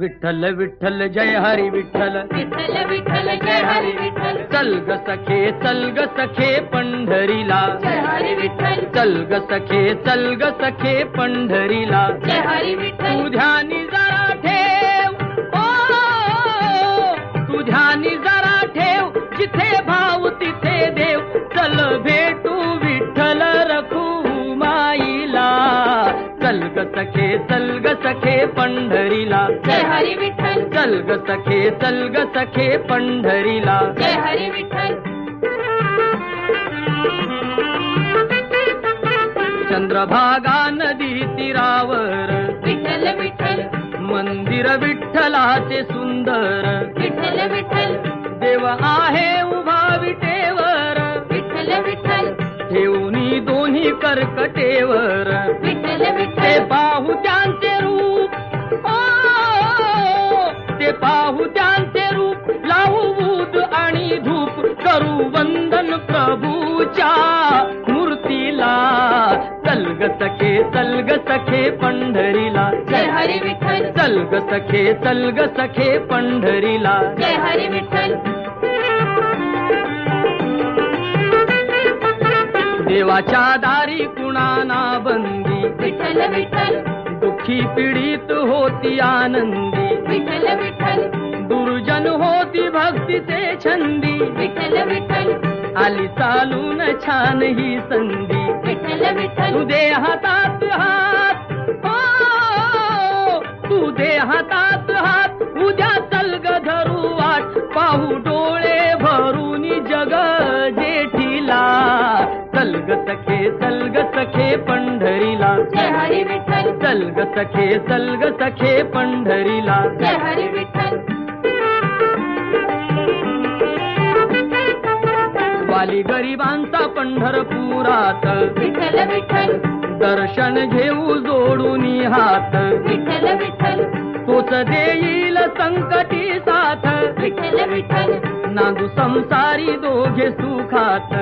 विठ्ठल विठ्ठल जय हरी विठ्ठल। विठ्ठल विठ्ठल जय हरी विठ्ठल। चल ग सखे चल ग सखे पंढरीला। जय हरी विठ्ठल। चल ग सखे चल ग सखे पंढरीला। जय हरी विठ्ठल। तू ध्यानी चल ग सखे चल ग सखे पंढरीला. जय हरी विठ्ठल. चल ग सखे चल ग सखे पंढरीला. जय हरी विठ्ठल. चंद्रभागा नदी तीरावर. विठ्ठल विठ्ठल. मंदिर विठ्ठलाचे सुंदर. विठ्ठल विठ्ठल. देव आहे उभा विटेवर. विठ्ठल विठ्ठल. ठेवणी दोन्ही कर्कटेवर. पाहू त्यांचे रूप लावू बूद आणि धूप करू वंदन प्रभूच्या मूर्तीला. चलग सखे चलग सखे पंढरीला. जय हरी विठ्ठल. चलग सखे चलग सखे पंढरीला. जय हरी विठ्ठल. देवाच्या दारी कुणाना बंदी. विठ्ठल विठ्ठल. दुःखी पीडित होती आनंदी. विठ्ठल विठ्ठल. दुर्जन होती भक्तीचे छंदी. विठ्ठल विठ्ठल. आली चालून छान ही संधी. विठ्ठल विठ्ठल. तू दे हातात हात. हो, तू दे हातात हात. उद्या चल ग धरू वाट. पाहू डोळे भरून जग जेठीला. चल ग सखे चल ग सखे पंढरीला. हरी विठ्ठल. चल ग सखे चल ग सखे पंढरीला. हरी विठ्ठल. वाली गरिबांचा पंढरपुरात. विठ्ठल विठ्ठल. दर्शन घेऊ जोडून हात. विठ्ठल विठ्ठल. तोच देईल संकटी साथ. विठ्ठल विठ्ठल. नांदू संसारी दोघे सुखात.